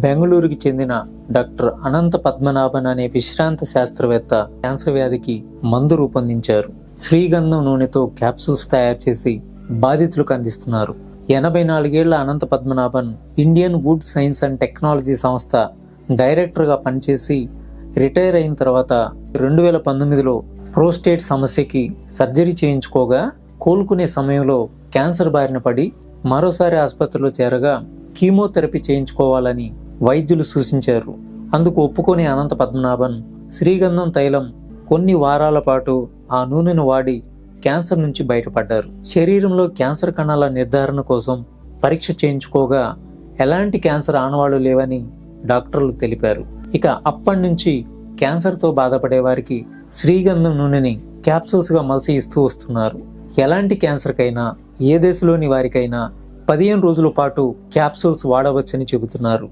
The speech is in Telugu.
బెంగళూరుకి చెందిన డాక్టర్ అనంత పద్మనాభన్ అనే విశ్రాంత శాస్త్రవేత్త క్యాన్సర్ వ్యాధికి మందు రూపొందించారు. శ్రీగంధం నూనెతో క్యాప్సూల్స్ తయారు చేసి బాధితులకు అందిస్తున్నారు. ఎనభై నాలుగేళ్ళ Ananta Padmanabhan Indian wood science and technology సంస్థ డైరెక్టర్గా పనిచేసి రిటైర్ అయిన తర్వాత రెండు వేల పంతొమ్మిదిలో ప్రోస్టేట్ సమస్యకి సర్జరీ చేయించుకోగా కోలుకునే సమయంలో క్యాన్సర్ బారిన పడి మరోసారి ఆసుపత్రిలో చేరగా కీమోథెరపీ చేయించుకోవాలని వైద్యులు సూచించారు. అందుకు ఒప్పుకొని అనంత పద్మనాభన్ శ్రీగంధం తైలం కొన్ని వారాల పాటు ఆ నూనెను వాడి క్యాన్సర్ నుంచి బయటపడ్డారు. శరీరంలో క్యాన్సర్ కణాల నిర్ధారణ కోసం పరీక్ష చేయించుకోగా ఎలాంటి క్యాన్సర్ ఆనవాళ్ళు లేవని డాక్టర్లు తెలిపారు. ఇక అప్పటి నుంచి క్యాన్సర్తో బాధపడే వారికి శ్రీగంధం నూనెని క్యాప్సూల్స్గా మలసి ఇస్తూ వస్తున్నారు. ఎలాంటి క్యాన్సర్కైనా ఏ దశలోని వారికైనా పదిహేను రోజుల పాటు క్యాప్సూల్స్ వాడవచ్చని చెబుతున్నారు.